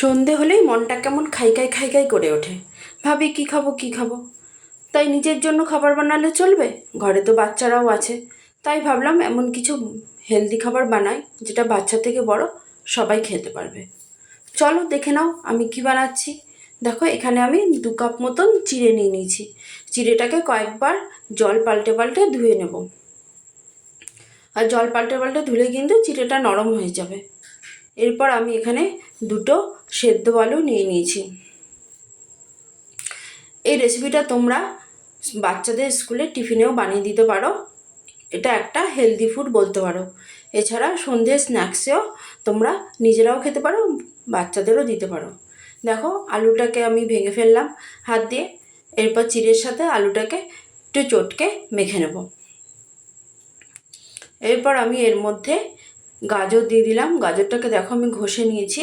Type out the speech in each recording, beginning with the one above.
সন্ধে হলেই মনটা কেমন খাই খাই খাই খাই করে ওঠে। ভাবি, কী খাব কী খাব? তাই নিজের জন্য খাবার বানালে চলবে? ঘরে তো বাচ্চারাও আছে। তাই ভাবলাম এমন কিছু হেলদি খাবার বানাই, যেটা বাচ্চা থেকে বড় সবাই খেতে পারবে। চলো, দেখে নাও আমি কি বানাচ্ছি। দেখো, এখানে আমি দু কাপ মতন চিড়ে নিয়ে নিয়েছি। চিড়েটাকে কয়েকবার জল পাল্টে পাল্টে ধুয়ে নেব। আর জল পাল্টে পাল্টে ধুলে কিন্তু চিড়েটা নরম হয়ে যাবে। এরপর আমি এখানে দুটো সেদ্ধ আলু নিয়ে নিয়েছি। এই রেসিপিটা তোমরা বাচ্চাদের স্কুলে টিফিনেও বানিয়ে দিতে পারো। এটা একটা হেলদি ফুড বলতে পারো। এছাড়া সন্ধে স্ন্যাক্সেও তোমরা নিজেরাও খেতে পারো, বাচ্চাদেরও দিতে পারো। দেখো, আলুটাকে আমি ভেঙে ফেললাম হাত দিয়ে। এরপর চিড়ের সাথে আলুটাকে একটু চটকে মেখে নেব। এরপর আমি এর মধ্যে গাজর দিয়ে দিলাম। গাজরটাকে দেখো আমি ঘষে নিয়েছি।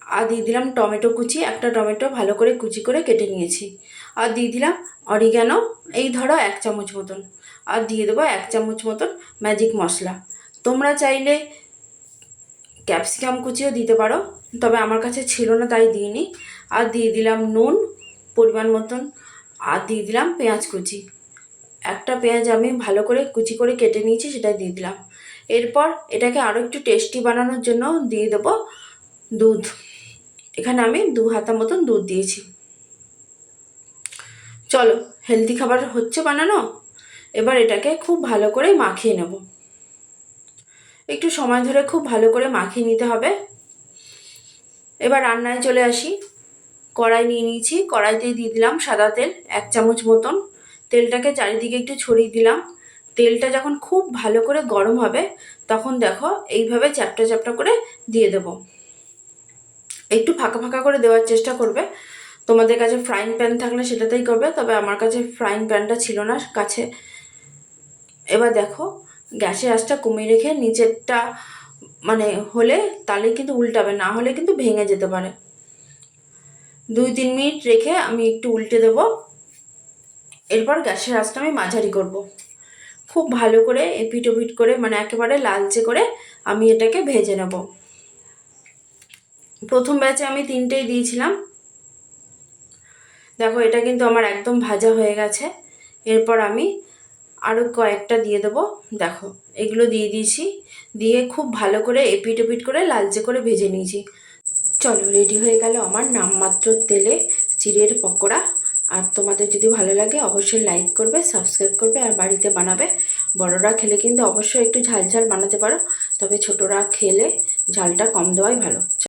আর দিয়ে দিলাম টমেটো কুচি। একটা টমেটো ভালো করে কুচি করে কেটে নিয়েছি। আর দিয়ে দিলাম অরিগ্যানো এই ধরো এক চামচ মতন। আর দিয়ে দেবো এক চামচ মতন ম্যাজিক মশলা। তোমরা চাইলে ক্যাপসিকাম কুচিও দিতে পারো, তবে আমার কাছে ছিল না, তাই দিইনি। আর দিয়ে দিলাম নুন পরিমাণ মতন। আর দিয়ে দিলাম পেঁয়াজ কুচি। একটা পেঁয়াজ আমি ভালো করে কুচি করে কেটে নিয়েছি সেটা দিয়ে দিলাম। এরপর এটাকে আরও একটু টেস্টি বানানোর জন্য দিয়ে দেবো দুধ। এখানে আমি দু হাতা মতন দুধ দিয়েছি। চলো হেলদি খাবার হচ্ছে বানানো। এবার এটাকে খুব ভালো করে মাখিয়ে নেব। একটু সময় ধরে খুব ভালো করে মাখিয়ে নিতে হবে। এবার রান্নায় চলে আসি। কড়াই নিয়ে নিয়েছি, কড়াইতে দিয়ে দিলাম সাদা তেল, এক চামচ মতন। তেলটাকে চারিদিকে একটু ছড়িয়ে দিলাম। তেলটা যখন খুব ভালো করে গরম হবে, তখন দেখো এইভাবে চ্যাপটা চ্যাপটা করে দিয়ে দেবো। একটু ফাঁকা ফাঁকা করে দেওয়ার চেষ্টা করবে। তোমাদের কাছে ফ্রাইং প্যান থাকলে সেটাতেই করবে, তবে আমার কাছে ফ্রাইং প্যানটা ছিল না কাছে। এবার দেখো গ্যাসের আঁচটা কমিয়ে রেখে নিচেরটা মানে হলে তাহলে কিন্তু উল্টাবে, না হলে কিন্তু ভেঙে যেতে পারে। দুই তিন মিনিট রেখে আমি একটু উল্টে দেবো। এরপর গ্যাসের আঁচটা আমি মাঝারি করব। খুব ভালো করে এপিট ওপিট করে মানে একেবারে লালচে করে আমি এটাকে ভেজে নেব। প্রথম ব্যাচে আমি তিনটেই দিয়েছিলাম। দেখো, এটা কিন্তু আমার একদম ভাজা হয়ে গেছে। এরপর আমি আরও কয়েকটা দিয়ে দেবো। দেখো, এগুলো দিয়ে দিয়েছি। দিয়ে খুব ভালো করে এপিট ওপিট করে লালচে করে ভেজে নিয়েছি। চলো, রেডি হয়ে গেল আমার নামমাত্র তেলে চিড়ের পকোড়া। আর তোমাদের যদি ভালো লাগে, অবশ্যই লাইক করবে সাবস্ক্রাইব করবে আর বাড়িতে বানাবে। বড়রা খেলে কিন্তু অবশ্যই একটু ঝাল ঝাল বানাতে পারো, তবে ছোটরা খেলে ঝালটা কম দেওয়াই ভালো।